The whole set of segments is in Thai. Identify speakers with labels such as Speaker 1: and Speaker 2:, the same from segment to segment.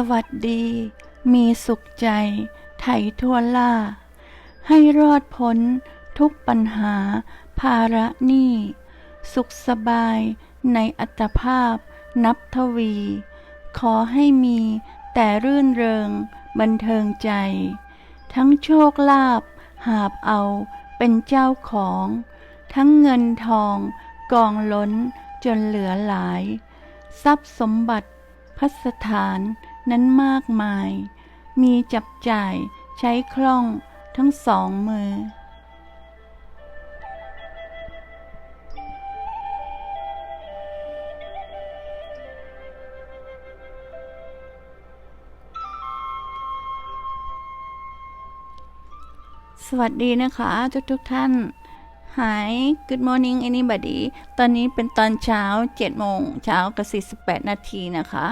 Speaker 1: สวัสดี มีสุขใจไทยทั่วล่า ให้รอดพ้นทุกปัญหา ภาระหนี้ สุขสบายในอัตภาพนับทวี ขอให้มีแต่รื่นเริง บันเทิงใจ ทั้งโชคลาภหาบเอาเป็นเจ้าของ ทั้งเงินทองกองล้นจนเหลือหลาย ทรัพย์สมบัติพัสถาน นั้นมากมาย มีจับจ่ายใช้คล่องทั้งสองมือ สวัสดีนะคะทุกทุกๆท่าน Hi Good morning anybody ตอนนี้เป็นตอนเช้า7โมงเช้ากับ48 นาทีนะคะ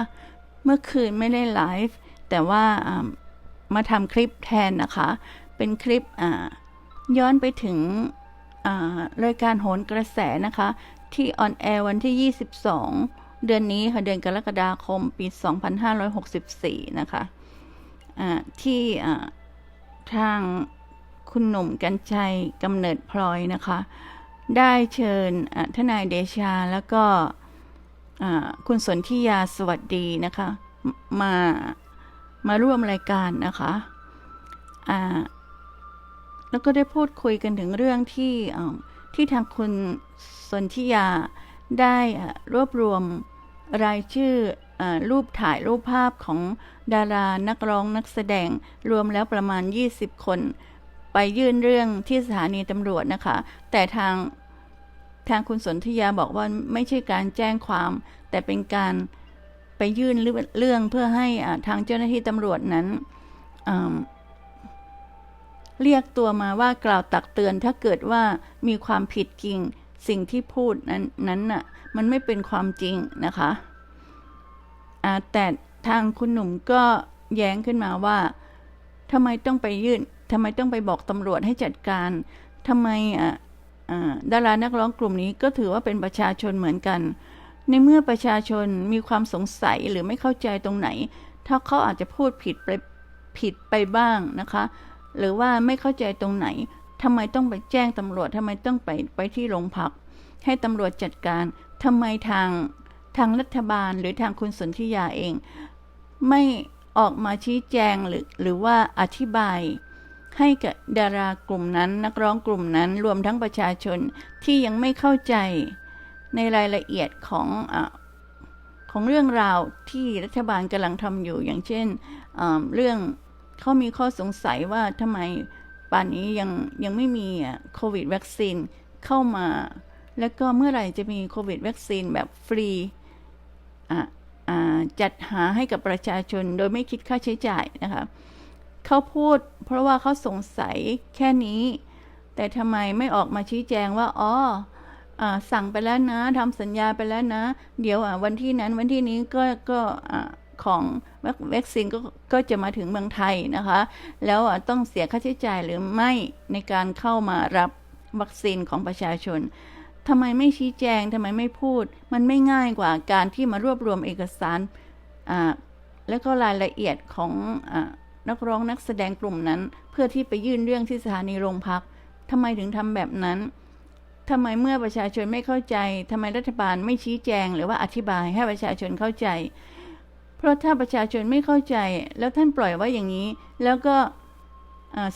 Speaker 1: เมื่อคืนไม่ได้ไลฟ์แต่ว่ามาทำคลิปแทนนะคะ เป็นคลิปย้อนไปถึงรายการโหนกระแสนะคะ ที่ออนแอร์วันที่ 22 เดือนนี้ค่ะ เดือนกรกฎาคมปี 2564 นะคะอ่าที่ทางคุณหนุ่มกัญชัยกำเนิดพลอยนะคะ ได้เชิญทนายเดชาแล้วก็ คุณสนธิยาสวัสดีนะคะ มามาร่วมรายการนะคะแล้วก็ได้พูดคุยกันถึงเรื่องที่ที่ทางคุณสนธิยาได้รวบรวมรายชื่ออรูปถ่ายรูปภาพของดารานักร้องนักแสดงรวมแล้วประมาณ 20 คน ไปยื่นเรื่องที่สถานีตำรวจนะคะ แต่ทาง ทางคุณสนธยาบอกว่าไม่ใช่การแจ้งความ แต่เป็นการไปยื่นเรื่องเพื่อให้ทางเจ้าหน้าที่ตำรวจนั้นเรียกตัวมาว่ากล่าวตักเตือนถ้าเกิดว่ามีความผิดจริง สิ่งที่พูดนั้นนั้นน่ะมันไม่เป็นความจริงนะคะแต่ทางคุณหนุ่มก็แย้งขึ้นมาว่าทำไมต้องไปยื่นทำไมต้องไปบอกตำรวจให้จัดการทำไมอะ ดารานักร้องกลุ่มนี้ก็ถือว่าเป็นประชาชนเหมือนกัน ในเมื่อประชาชนมีความสงสัยหรือไม่เข้าใจตรงไหน ถ้าเขาอาจจะพูดผิดไปผิดไปบ้างนะคะ หรือว่าไม่เข้าใจตรงไหนทำไมต้องไปแจ้งตำรวจทำไมต้องไปไปที่โรงพัก ให้ตำรวจจัดการทำไมทางทางรัฐบาลหรือทางคุณสนธิยาเอง ไม่ออกมาชี้แจงหรือหรือว่าอธิบาย ให้กับดารากลุ่มนั้นนักร้องกลุ่มนั้นรวมทั้งประชาชนที่ยังไม่เข้าใจในรายละเอียดของอของเรื่องราวที่รัฐบาลกำลังทำอยู่อย่างเช่นเรื่องเขามีข้อสงสัยว่าทำไมป่านนี้ยังยังไม่มีโควิดวัคซีนเข้ามา แล้วก็เมื่อไหร่จะมีโควิดวัคซีนแบบฟรีจัดหาให้กับประชาชนโดยไม่คิดค่าใช้จ่ายนะคะ เขาพูด เพราะว่าเขาสงสัยแค่นี้ แต่ทำไมไม่ออกมาชี้แจงว่าอ๋ออสั่งไปแล้วนะทำสัญญาไปแล้วนะ เดี๋ยววันที่นั้นวันที่นี้ก็ก็ของวัคซีนก็ก็จะมาถึงเมืองไทยนะคะ แล้วต้องเสียค่าใช้จ่ายหรือไม่ในการเข้ามารับวัคซีนของประชาชนทำไมไม่ชี้แจงทำไมไม่พูด มันไม่ง่ายกว่าการที่มารวบรวมเอกสาร แล้วก็รายละเอียดของอ นักร้องนักแสดงกลุ่มนั้น เพื่อที่ไปยื่นเรื่องที่สถานีโรงพักทำไมถึงทำแบบนั้นทำไมเมื่อประชาชนไม่เข้าใจทำไมรัฐบาลไม่ชี้แจง หรือว่าอธิบายให้ประชาชนเข้าใจ เพราะถ้าประชาชนไม่เข้าใจ แล้วท่านปล่อยไว้อย่างนี้ แล้วก็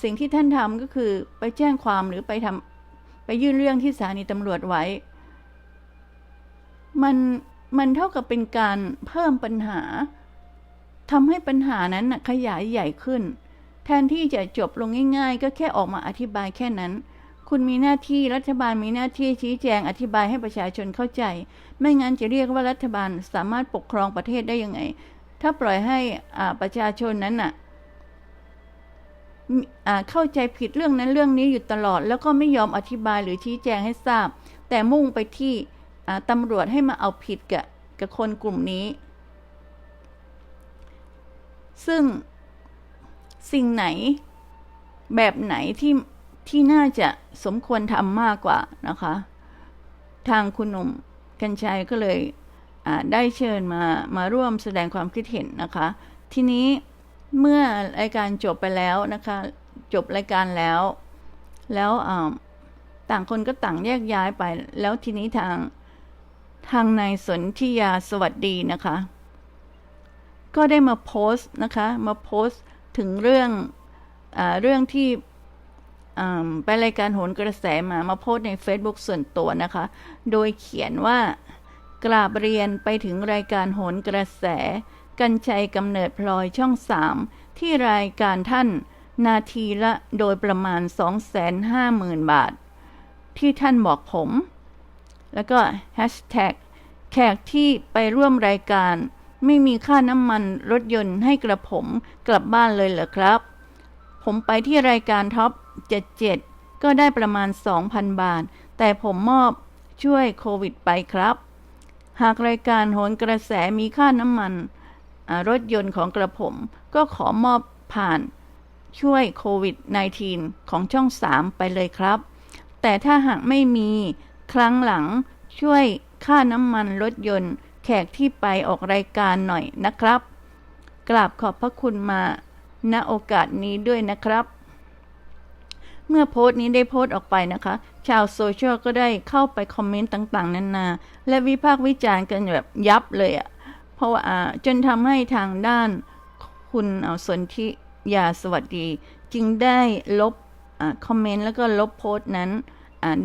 Speaker 1: สิ่งที่ท่านทำก็คือไปแจ้งความหรือไปทำไปยื่นเรื่องที่สถานีตำรวจไว้ มันมันเท่ากับเป็นการเพิ่มปัญหา ทำให้ปัญหานั้นขยายใหญ่ขึ้น แทนที่จะจบลงง่ายๆ ก็แค่ออกมาอธิบายแค่นั้น คุณมีหน้าที่รัฐบาลมีหน้าที่ชี้แจงอธิบายให้ประชาชนเข้าใจ ไม่งั้นจะเรียกว่ารัฐบาลสามารถปกครองประเทศได้ยังไง ถ้าปล่อยให้ประชาชนนั้นน่ะเข้าใจผิดเรื่องนั้นเรื่องนี้อยู่ตลอด แล้วก็ไม่ยอมอธิบายหรือชี้แจงให้ทราบ แต่มุ่งไปที่ตำรวจให้มาเอาผิดกับกับคนกลุ่มนี้ ซึ่งสิ่งไหนแบบไหนที่ที่น่าจะสมควรทำมากกว่านะคะ ทางคุณหนุ่มกัญชัยก็เลยได้เชิญมามาร่วมแสดงความคิดเห็นนะคะ ทีนี้เมื่อรายการจบไปแล้วนะคะ จบรายการแล้ว แล้วต่างคนก็ต่างแยกย้ายไป แล้วทีนี้ทางทางนายสนธิยาสวัสดีนะคะ ก็ได้มาโพสต์นะคะมาโพสต์ถึงเรื่องอเรื่องที่ไปรายการโหนกระแสมามาโพสต์ใน Facebook ส่วนตัวนะคะ โดยเขียนว่ากราบเรียนไปถึงรายการโหนกระแส กัญชัยกำเนิดพลอยช่องสามที่รายการท่านนาทีละโดยประมาณ 250,000 บาท ที่ท่านบอกผม แล้วก็แฮชแท็กแขกที่ไปร่วมรายการ ไม่มีค่าน้ำมันรถยนต์ให้กระผมกลับบ้านเลยเหรอครับ ผมไปที่รายการท็อป 77 ก็ได้ประมาณ 2,000 บาท แต่ผมมอบช่วยโควิดไปครับ หากรายการโหนกระแสมีค่าน้ำมันรถยนต์ของกระผม ก็ขอมอบผ่านช่วยโควิด -19 ของช่อง 3 ไปเลยครับ แต่ถ้าหากไม่มีครั้งหลังช่วยค่าน้ำมันรถยนต์ แขกที่ไปออกรายการหน่อยนะครับ กราบขอบพระคุณมาณโอกาสนี้ด้วยนะครับ เมื่อโพสต์นี้ได้โพสต์ออกไปนะคะ ชาวโซเชียลก็ได้เข้าไปคอมเมนต์ต่างๆ นานา และวิพากษ์วิจารณ์กันแบบยับเลยอะ่ะ เพราะว่าจนทำให้ทางด้านคุณเอาสนธิยาสวัสดี จึงได้ลบอคอมเมนต์แล้วก็ลบโพสต์นั้น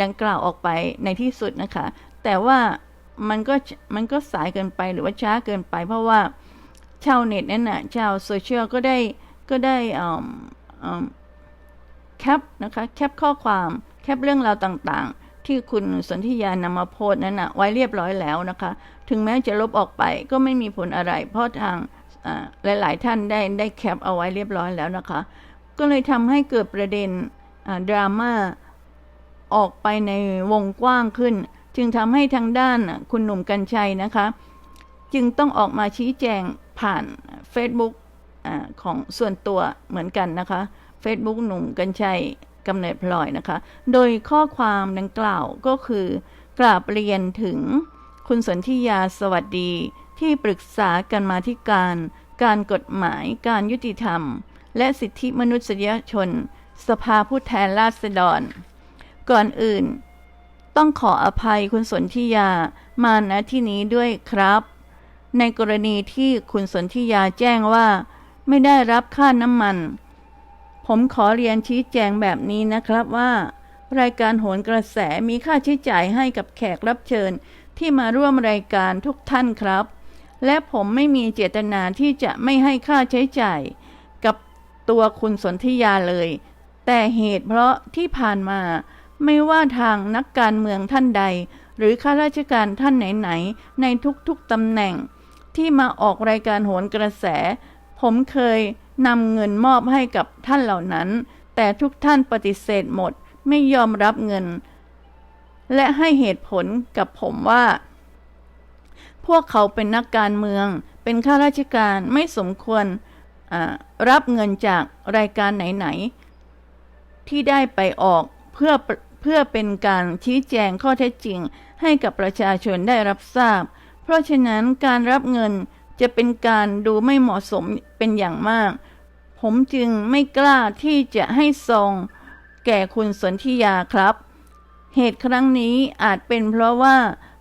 Speaker 1: ดังกล่าวออกไปในที่สุดนะคะ แต่ว่า มันก็มันก็สายเกินไปหรือว่าช้าเกินไป เพราะว่าชาวเน็ตนั่นน่ะชาวโซเชียลก็ได้ก็ได้อ่าอ่าแคปนะคะแคปข้อความแคปเรื่องราวต่างๆ ที่คุณสนธิยานำมาโพสนั้นนะไว้เรียบร้อยแล้วนะคะ ถึงแม้จะลบออกไปก็ไม่มีผลอะไร เพราะทางหลาย ๆ ท่านได้ได้แคปเอาไว้เรียบร้อยแล้วนะคะ ก็เลยทำให้เกิดประเด็นดราม่าออกไปในวงกว้างขึ้น จึงทำให้ทางด้านคุณหนุ่มกัญชัยนะคะ จึงต้องออกมาชี้แจงผ่าน Facebook อของส่วนตัวเหมือนกันนะคะ Facebook หนุ่มกัญชัยกำเนิดพลอยนะคะ โดยข้อความดังกล่าวก็คือกราบเรียนถึงคุณสนธิยาสวัสดีที่ปรึกษากันมาธิการ การกฎหมาย การยุติธรรม และสิทธิมนุษยชน สภาผู้แทนราษฎร ก่อนอื่น ต้องขออภัยคุณสนธิยามาณที่นี้ด้วยครับ ในกรณีที่คุณสนธิยาแจ้งว่า ไม่ได้รับค่าน้ำมัน ผมขอเรียนชี้แจงแบบนี้นะครับว่า รายการโหนกระแสมีค่าใช้จ่ายให้กับแขกรับเชิญที่มาร่วมรายการทุกท่านครับ และผมไม่มีเจตนาที่จะไม่ให้ค่าใช้จ่าย กับตัวคุณสนธิยาเลย แต่เหตุเพราะที่ผ่านมา ไม่ว่าทางนักการเมืองท่านใด หรือข้าราชการท่านไหนๆในทุกๆตำแหน่ง ที่มาออกรายการโหนกระแส ผมเคยนำเงินมอบให้กับท่านเหล่านั้น แต่ทุกท่านปฏิเสธหมดไม่ยอมรับเงิน และให้เหตุผลกับผมว่า พวกเขาเป็นนักการเมือง เป็นข้าราชการไม่สมควรรับเงินจากรายการไหนๆที่ได้ไปออกเพื่อ พื่อเป็นการชี้แจงข้อเท็จจริง ให้กับประชาชนได้รับทราบ เพราะฉะนั้นการรับเงินจะเป็นการดูไม่เหมาะสมเป็นอย่างมาก ผมจึงไม่กล้าที่จะให้ซองแก่คุณสนธิยาครับ เหตุครั้งนี้อาจเป็นเพราะว่า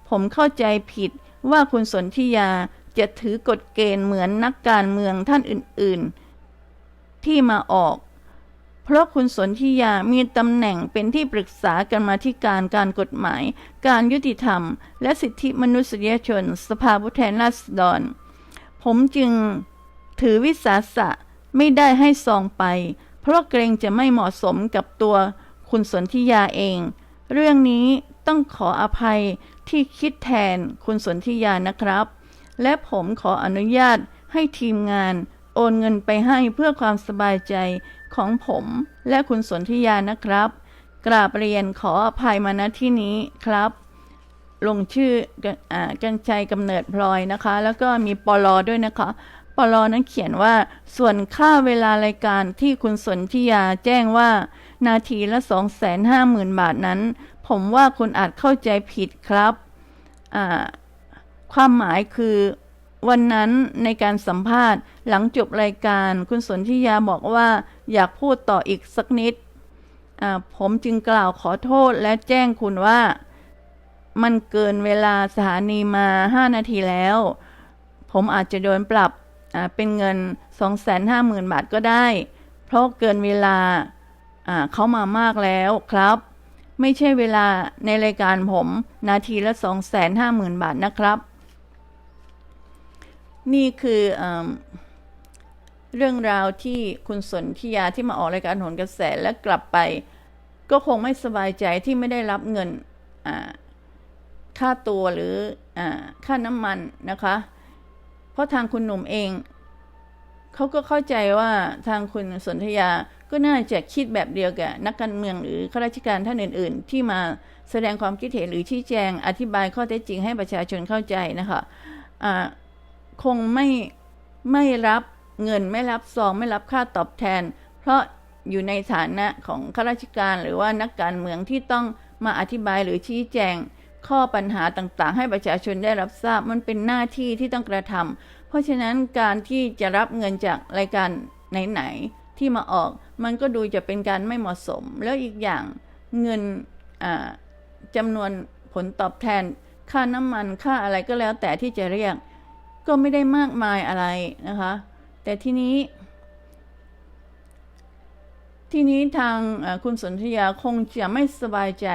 Speaker 1: ผมเข้าใจผิดว่าคุณสนธิยาจะถือกฎเกณฑ์เหมือนนักการเมืองท่านอื่น ๆ ที่มาออก เพราะคุณสนธิยามีตำแหน่งเป็นที่ปรึกษากันมาธิการการกฎหมาย การยุติธรรม และสิทธิมนุษยชน สภาผู้แทนราษฎร ผมจึงถือวิสาสะไม่ได้ให้ซองไป เพราะเกรงจะไม่เหมาะสมกับตัวคุณสนธิยาเอง เรื่องนี้ต้องขออภัยที่คิดแทนคุณสนธิยานะครับ และผมขออนุญาตให้ทีมงานโอนเงินไปให้เพื่อความสบายใจ ของผมและคุณสนธิยานะครับ กราบเรียนขออภัยมาณที่นี้ครับ ลงชื่อกันอ่ากันชัยกำเนิดพลอยนะคะ แล้วก็มีปลอด้วยนะคะปลอนั้นเขียนว่าส่วนค่าเวลารายการที่คุณสนธิยาแจ้งว่า นาทีละ 250,000 บาทนั้น ผมว่าคุณอาจเข้าใจผิดครับ ความหมายคือวันนั้นในการสัมภาษณ์หลังจบรายการคุณสนธิยาบอกว่า อยากพูดต่ออีกสักนิด ผมจึงกล่าวขอโทษและแจ้งคุณว่า มันเกินเวลาสถานีมา 5 นาทีแล้ว ผมอาจจะโดนปรับเป็นเงิน 250,000 บาทก็ได้ เพราะเกินเวลาเขามามากแล้วครับ ไม่ใช่เวลาในรายการผมนาทีละ 250,000 บาทนะครับ นี่คืออ เรื่องราวที่คุณสนธิยาที่มาออกรายการหนกระแสและกลับไป ก็คงไม่สบายใจที่ไม่ได้รับเงินค่าตัวหรืออค่าน้ำมันนะคะ เพราะทางคุณหนุ่มเองเขาก็เข้าใจว่าทางคุณสนธยาก็น่าจะคิดแบบเดียวกับนักการเมืองหรือข้าราชการท่านอื่น ๆ ที่มาแสดงความคิดเห็นหรือชี้แจงอธิบายข้อเท็จจริงให้ประชาชนเข้าใจนะคะอ่าคงไม่ไม่รับ เงินไม่รับซองไม่รับค่าตอบแทน เพราะอยู่ในฐานะของข้าราชการหรือว่านักการเมืองที่ต้องมาอธิบายหรือชี้แจง ข้อปัญหาต่างๆ ให้ประชาชนได้รับทราบมันเป็นหน้าที่ที่ต้องกระทำเพราะฉะนั้นการที่จะรับเงินจากรายการไหนๆที่มาออก มันก็ดูจะเป็นการไม่เหมาะสม แล้วอีกอย่างเงินอ่าจำนวนผลตอบแทน ค่าน้ำมันค่าอะไรก็แล้วแต่ที่จะเรียก ก็ไม่ได้มากมายอะไรนะคะ แต่ทีนี้ ทีนี้ทางคุณสนธยาคงจะไม่สบายใจ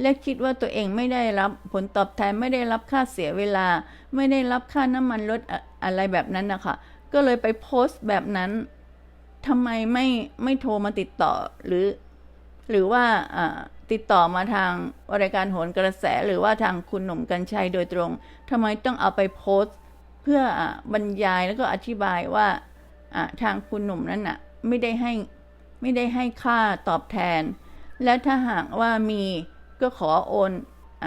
Speaker 1: และคิดว่าตัวเองไม่ได้รับผลตอบแทนไม่ได้รับค่าเสียเวลา ไม่ได้รับค่าน้ำมันลดอะอะไรแบบนั้นนะคะก็เลยไปโพสต์แบบนั้นทำไมไม่ไม่โทรมาติดต่อหรือ หรือว่าติดต่อมาทางรายการโหนกระแสหรือว่าทางคุณหนุ่มกัญชัยโดยตรงทำไมต้องเอาไปโพสต์ เพื่ออบรรยายแล้วก็อธิบายว่า ทางคุณหนุ่มนั้นน่ะไม่ได้ให้ไม่ได้ให้ค่าตอบแทน และถ้าหากว่ามีก็ขอโอนอ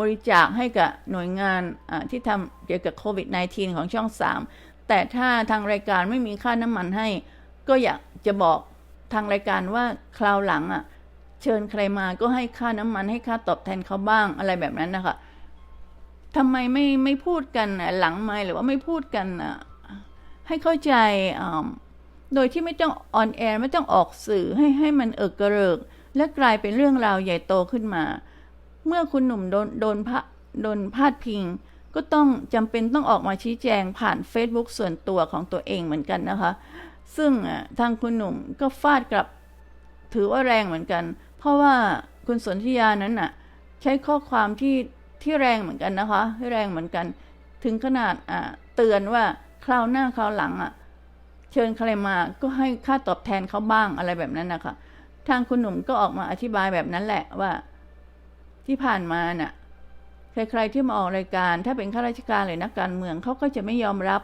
Speaker 1: บริจาคให้กับหน่วยงานที่ทำเกี่ยวกับโควิด -19 ของช่อง 3 แต่ถ้าทางรายการไม่มีค่าน้ำมันให้ ก็อยากจะบอกทางรายการว่าคราวหลังอะเชิญใครมาก็ให้ค่าน้ำมันให้ค่าตอบแทนเขาบ้างอะไรแบบนั้นนะคะทำไมไม่ไม่พูดกันหลังไม่หรือว่าไม่พูดกันน่ะ ให้เข้าใจโดยที่ไม่ต้องออนแอร์ไม่ต้องออกสื่อให้ให้มันเอิกกระเริก และกลายเป็นเรื่องราวใหญ่โตขึ้นมา เมื่อคุณหนุ่มโดนโดนพะโดนพาดพิง ก็ต้องจำเป็นต้องออกมาชี้แจงผ่าน Facebook ส่วนตัวของตัวเองเหมือนกันนะคะ ซึ่งทางคุณหนุ่มก็ฟาดกลับถือว่าแรงเหมือนกัน เพราะว่าคุณสนธิยานั้นน่ะใช้ข้อความที่ที่แรงเหมือนกันนะคะแรงเหมือนกัน ถึงขนาดเตือนว่า ราวหน้าคราวหลังอะ เชิญใครมาก็ให้ค่าตอบแทนเขาบ้างอะไรแบบนั้นนะคะทางคุณหนุ่มก็ออกมาอธิบายแบบนั้นแหละว่า ที่ผ่านมาน่ะ ใครๆที่มาออกรายการ ถ้าเป็นข้าราชการหรือนักการเมืองเขาก็จะไม่ยอมรับ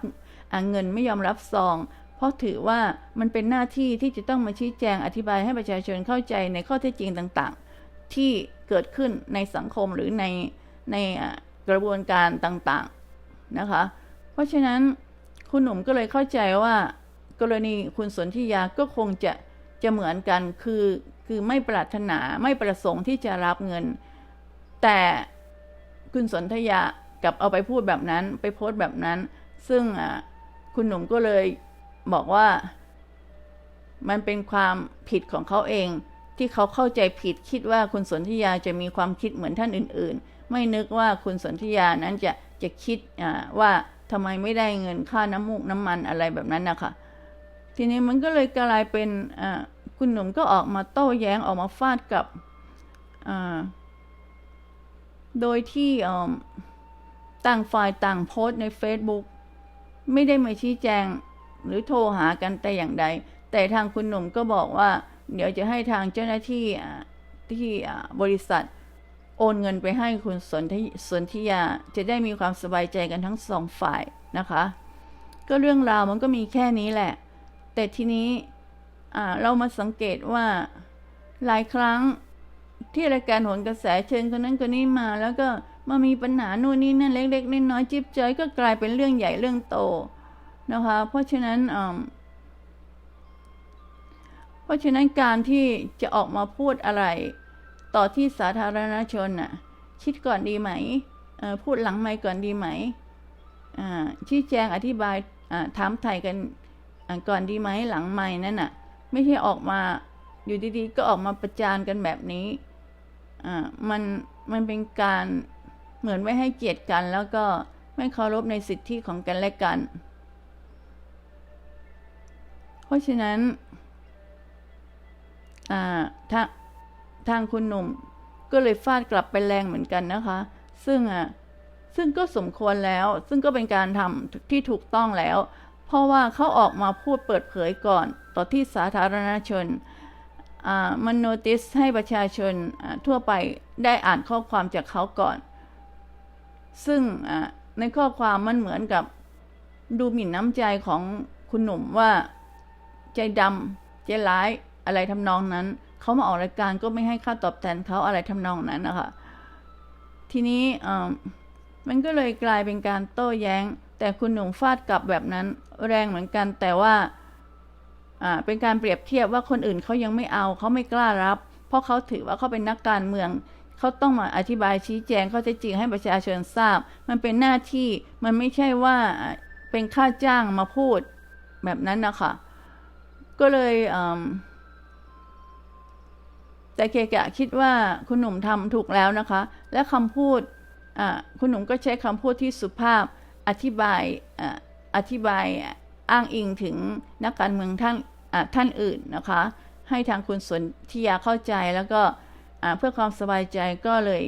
Speaker 1: เงินไม่ยอมรับซอง เพราะถือว่ามันเป็นหน้าที่ที่จะต้องมาชี้แจงอธิบายให้ประชาชนเข้าใจในข้อเท็จจริงต่างๆ ที่เกิดขึ้นในสังคมหรือในในกระบวนการต่างๆนะคะ เพราะฉะนั้น คุณหนุ่มก็เลยเข้าใจว่า กรณีคุณสนธิยาก็คงจะจะเหมือนกันคือคือไม่ปรารถนาไม่ประสงค์ที่จะรับเงิน แต่คุณสนธยากับเอาไปพูดแบบนั้น ไปโพสต์แบบนั้น ซึ่งอะคุณหนุ่มก็เลยบอกว่า มันเป็นความผิดของเขาเอง ที่เขาเข้าใจผิดคิดว่าคุณสนธิยาจะมีความคิดเหมือนท่านอื่น ๆ ไม่นึกว่าคุณสนธิยานั้นจะจะคิดอ่าว่า ทำไมไม่ได้เงินค่าน้ำมูกน้ำมันอะไรแบบนั้นนะคะทีนี้มันก็เลยกลายเป็นคุณหนุ่มก็ออกมาโต้แย้งออกมาฟาดกับโดยที่ต่างฝ่ายต่างโพสต์ใน Facebook ไม่ได้มาชี้แจงหรือโทรหากันแต่อย่างใด แต่ทางคุณหนุ่มก็บอกว่า เดี๋ยวจะให้ทางเจ้าหน้าที่ที่บริษัท โอนเงินไปให้คุณสนธิสนธิยาจะได้มีความสบายใจกันทั้งสองฝ่ายนะคะ ก็เรื่องราวมันก็มีแค่นี้แหละ แต่ทีนี้อ่าเรามาสังเกตว่าหลายครั้งที่รายการโหนกระแสเชิญคนนั้นคนนี้มา แล้วก็มามีปัญหาโน่นนี่นั่นเล็กๆน้อยๆจิ๊บจ้อยก็กลายเป็นเรื่องใหญ่เรื่องโตนะคะ เพราะฉะนั้นเพราะฉะนั้นการที่จะออกมาพูดอะไร ต่อที่สาธารณชนน่ะ คิดก่อนดีไหม พูดหลังไม่ก่อนดีไหม ชี้แจงอธิบายถามไถ่กันก่อนดีไหมหลังไม่นั่นน่ะ ไม่ใช่ออกมาอยู่ดีๆ ก็ออกมาประจานกันแบบนี้มันมันเป็นการเหมือนไม่ให้เกียรติกัน แล้วก็ไม่เคารพในสิทธิของกันและกัน เพราะฉะนั้น อ่าทา ทางคุณหนุ่ม ก็เลยฟาดกลับไปแรงเหมือนกันนะคะ ซึ่งอะซึ่งก็สมควรแล้ว ซึ่งก็เป็นการทำที่ถูกต้องแล้ว เพราะว่าเขาออกมาพูดเปิดเผยก่อน ต่อที่สาธารณชนอ่ามันโนติสให้ประชาชนอ่าทั่วไปได้อ่านข้อความจากเขาก่อน ซึ่งอ่าในข้อความมันเหมือนกับดูหมิ่นน้ำใจของคุณหนุ่มว่า ใจดำใจร้ายอะไรทำนองนั้น เขามาออกรายการก็ไม่ให้ค่าตอบแทนเขาอะไรทำนองนั้นนะคะ ทีนี้มันก็เลยกลายเป็นการโต้แย้ง แต่คุณหนุ่มฟาดกลับแบบนั้น แรงเหมือนกันแต่ว่าเป็นการเปรียบเทียบว่าคนอื่นเขายังไม่เอาเขาไม่กล้ารับ เพราะเขาถือว่าเขาเป็นนักการเมืองเขาต้องมาอธิบายชี้แจงเขาจะจริงให้ประชาชนทราบ มันเป็นหน้าที่มันไม่ใช่ว่าเป็นค่าจ้างมาพูดแบบนั้นนะคะก็เลยอืม แต่เกกะคิดว่าคุณหนุ่มทำถูกแล้วนะคะ และคำพูดคุณหนุ่มก็ใช้คำพูดที่สุภาพอธิบายออธิบายอ้างอิงถึงนักการเมืองท่านท่านอื่นนะคะ ให้ทางคุณสนธิยาเข้าใจแล้วก็เพื่อความสบายใจก็เลย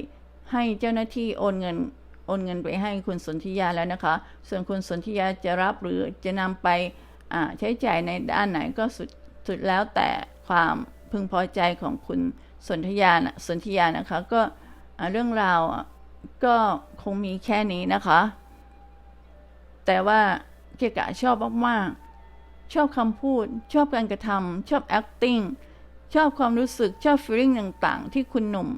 Speaker 1: ให้เจ้าหน้าที่โอนเงินโอนเงินไปให้คุณสนธิยาแล้วนะคะ ส่วนคุณสนธิยาจะรับหรือจะนำไปใช้จ่ายในด้านไหนก็สุดสุดแล้วแต่ความ พึงพอใจของคุณสนธยานะสนธยานะคะ ก็เรื่องราวก็คงมีแค่นี้นะคะ แต่ว่าเกกะชอบมากๆชอบคำพูด ชอบการกระทำชอบ acting ชอบความรู้สึกชอบ feeling ต่างๆ ที่คุณหนุ่ม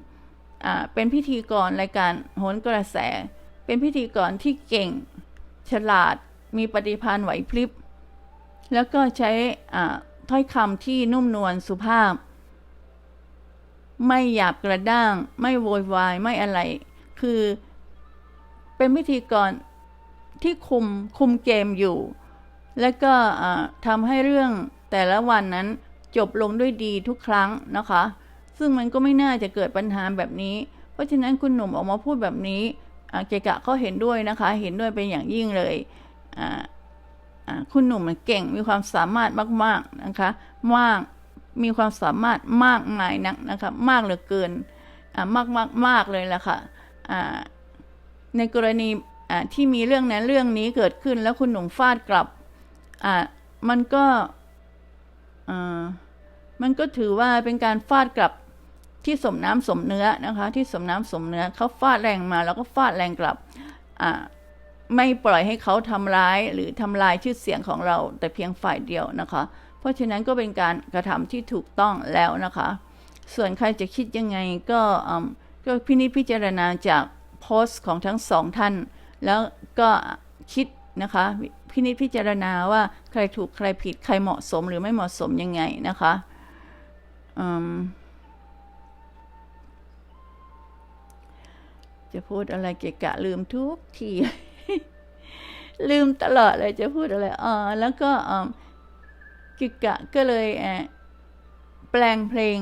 Speaker 1: เป็นพิธีกรรายการโหนกระแส เป็นพิธีกรที่เก่ง ฉลาดมีปฏิภาณไหวพริบ แล้วก็ใช้อ่า ถ้อยคำที่นุ่มนวลสุภาพ ไม่หยาบกระด้าง ไม่โวยวายไม่อะไร คือเป็นพิธีกรที่คุมคุมเกมอยู่ และก็ทำให้เรื่องแต่ละวันนั้นจบลงด้วยดีทุกครั้งนะคะ ซึ่งมันก็ไม่น่าจะเกิดปัญหาแบบนี้ เพราะฉะนั้นคุณหนุ่มออกมาพูดแบบนี้เกกะก็เห็นด้วยนะคะ เห็นด้วยเป็นอย่างยิ่งเลยอ่า คุณหนุ่มเก่งมีความสามารถมากๆนะคะ มากมีความสามารถมากมายนักนะคะมากเหลือเกินมากมากมากเลยแหละค่ะอ่าในกรณีที่มีเรื่องนั้นเรื่องนี้เกิดขึ้นแล้วคุณหนุ่มฟาดกลับมันก็มันก็ถือว่าเป็นการฟาดกลับที่สมน้ำสมเนื้อนะคะ ที่สมน้ำสมเนื้อเขาฟาดแรงมาแล้วก็ฟาดแรงกลับอ่า ไม่ปล่อยให้เขาทำร้ายหรือทำลายชื่อเสียงของเราแต่เพียงฝ่ายเดียวนะคะ เพราะฉะนั้นก็เป็นการกระทำที่ถูกต้องแล้วนะคะ ส่วนใครจะคิดยังไงก็อืมก็พินิจพิจารณาจากโพสต์ของทั้งสองท่าน แล้วก็คิดนะคะพินิจพิจารณาว่าใครถูกใครผิดใครเหมาะสมหรือไม่เหมาะสมยังไงนะคะอืมจะพูดอะไรเกะกะลืมทุกที ลืมตลอดเลยจะพูดอะไรอ๋อแล้วก็กิกะก็เลยเอ่อแปลงเพลง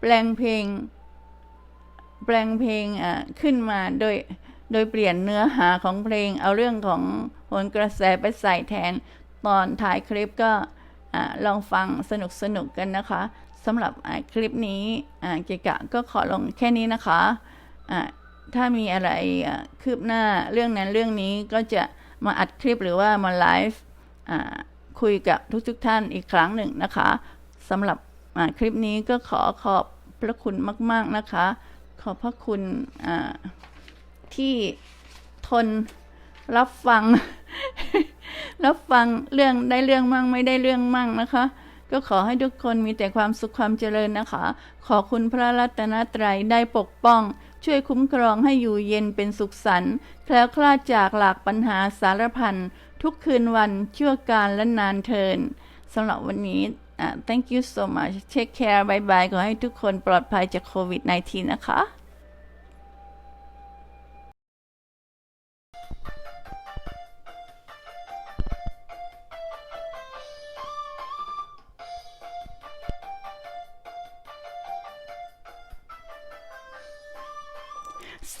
Speaker 1: แปลงเพลง แปลงเพลงอะขึ้นมาโดยโดยเปลี่ยนเนื้อหาของเพลง เอาเรื่องของโหนกระแสไปใส่แทน ตอนถ่ายคลิปก็อะลองฟังสนุกสนุกกันนะคะสำหรับคลิปนี้เกกะก็ขอลงแค่นี้นะคะอะถ้ามีอะไระคืบหน้าเรื่องนั้นเรื่องนี้ก็จะ มาอัดคลิปหรือว่ามาไลฟ์คุยกับทุกๆทท่านอีกครั้งหนึ่งนะคะสำหรับคลิปนี้ก็ขอขอบพระคุณมาก ๆนะคะ ขอบพระคุณที่ทนรับฟัง รับฟังเรื่องได้เรื่องมั่งไม่ได้เรื่องมั่งนะคะ ก็ขอให้ทุกคนมีแต่ความสุขความเจริญนะคะ ขอคุณพระรัตนตรัยได้ปกป้อง ช่วยคุ้มครองให้อยู่เย็นเป็นสุขสันต์แคล้วคลาดจากหลากปัญหาสารพันทุกคืนวันชั่วการและนานเทินสำหรับวันนี้อ่า thank you so much take care bye bye ขอให้ทุกคนปลอดภัยจากโควิด -19 นะคะ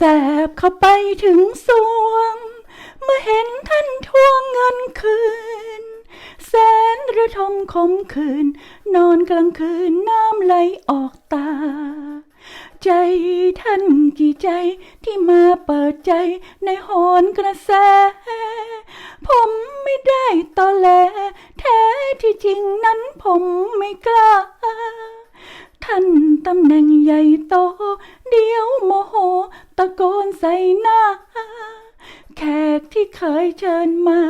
Speaker 1: แสบเข้าไปถึงสวง เมื่อเห็นท่านทวงเงินคืน แสนระทมคมคืน นอนกลางคืนน้ำไหลออกตา ใจท่านกี่ใจที่มาเปิดใจในโหนกระแส ผมไม่ได้ตอแหล แท้ที่จริงนั้นผมไม่กล้า ท่านตำแหน่งใหญ่โต เดียวโมโห ตะโกนใส่หน้า แขกที่เคยเชิญมา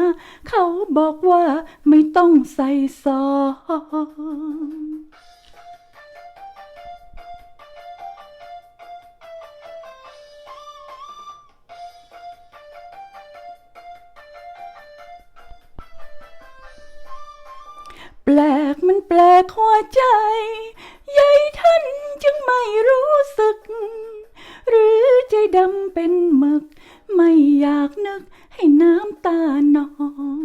Speaker 1: เขาบอกว่าไม่ต้องใส่ซองแปลกมันแปลกหัวใจ ใยท่านจึงไม่รู้สึก หรือใจดำเป็นหมึก ไม่อยากนึกให้น้ำตานอง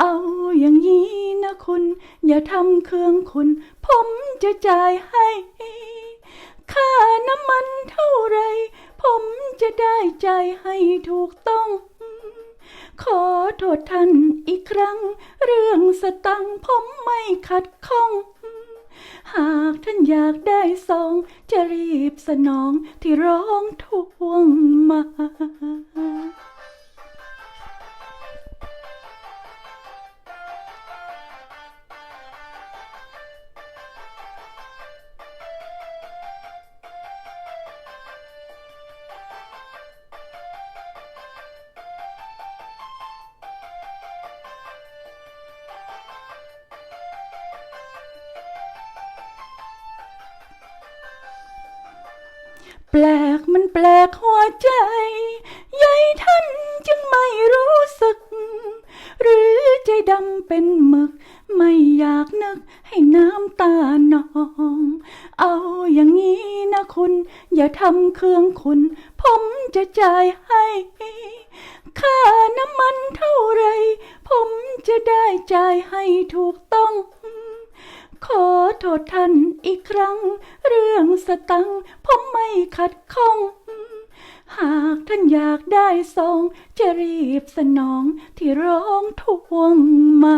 Speaker 1: เอาอย่างนี้นะคุณ อย่าทำเครื่องคุณ ผมจะจ่ายให้ ค่าน้ำมันเท่าไร ผมจะได้จ่ายให้ถูกต้องขอโทษท่านอีกครั้ง เรื่องสตังผมไม่ขัดข้อง หากท่านอยากได้ซองจะรีบสนองที่ร้องทวงมา เป็นหมึก ไม่อยากนึกให้น้ำตานอง เอาอย่างนี้นะคุณ อย่าทำเครื่องคุณ ผมจะจ่ายให้ค่าน้ำมันเท่าไร ผมจะได้จ่ายให้ถูกต้อง ขอโทษท่านอีกครั้ง เรื่องสตังผมไม่ขัดข้อง หากท่านอยากได้ซองจะรีบสนองที่ร้องทวงมา